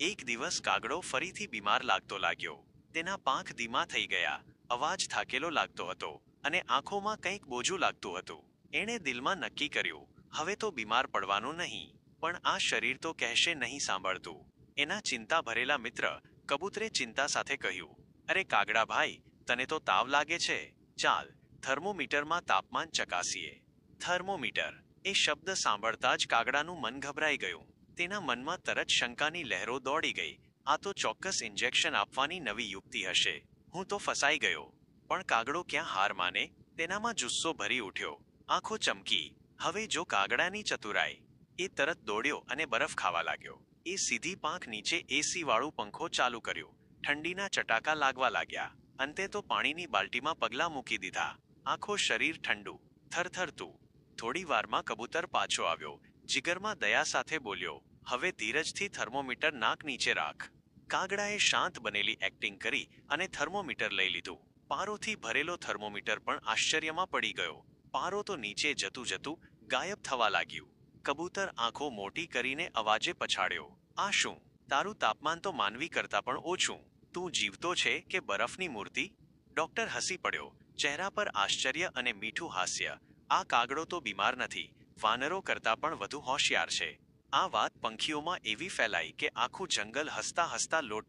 એક દિવસ કાગડો ફરીથી બીમાર લાગતો લાગ્યો. તેના પાંખ ધીમા થઈ ગયા, અવાજ થાકેલો લાગતો હતો અને આંખોમાં કંઈક બોજું લાગતું હતું. એણે દિલમાં નક્કી કર્યું, હવે તો બીમાર પડવાનું નહીં, પણ આ શરીર તો કહેશે નહીં સાંભળતું. એના ચિંતા ભરેલા મિત્ર કબૂતરે ચિંતા સાથે કહ્યું, અરે કાગડા ભાઈ, તને તો તાવ લાગે છે. ચાલ, થર્મોમીટરમાં તાપમાન ચકાસીએ. થર્મોમીટર એ શબ્દ સાંભળતા જ કાગડાનું મન ગભરાઈ ગયું. તેના મનમાં તરત શંકાની લહેરો દોડી ગઈ. આ તો ચોક્કસ ઇન્જેક્શન આપવાની નવી યુક્તિ હશે. હું તો ફસાઈ ગયો. પણ કાગડો ક્યાં હાર માને? તેનામાં જુસ્સો ભરી ઉઠ્યો. આંખો ચમકી. હવે જો કાગડાની ચતુરાઈ. એ તરત દોડ્યો અને બરફ ખાવા લાગ્યો. એ સીધી પાંખ નીચે એસી વાળું પંખો ચાલુ કર્યો. ઠંડીના ચટાકા લાગવા લાગ્યા. અંતે તો પાણીની બાલટીમાં પગલાં મૂકી દીધા. આખો શરીર ઠંડુ. થરથરતું. થોડી વારમાં કબૂતર પાછો આવ્યો. જીગરમાં દયા સાથે બોલ્યો હવે ધીરજથી થર્મોમીટર નાક નીચે રાખ. કાગડાએ શાંત બનેલી એક્ટિંગ કરી અને થર્મોમીટર લઈ લીધું. પારોથી ભરેલો થર્મોમીટર પણ આશ્ચર્યમાં પડી ગયો. પારો તો નીચે જતું જતું ગાયબ થવા લાગ્યું. કબૂતર આંખો મોટી કરીને અવાજે પછાડ્યો, આ શું? તારું તાપમાન તો માનવી કરતા પણ ઓછું. તું જીવતો છે કે બરફની મૂર્તિ? ડોક્ટર હસી પડ્યો. ચહેરા પર આશ્ચર્ય અને મીઠું હાસ્ય. આ કાગડો તો બીમાર નથી. વાનરો કરતાં પણ વધુ હોશિયાર છે. આ વાત પંખીઓમાં એવી ફેલાઈ કે આખું જંગલ હસતા હસતા લોટ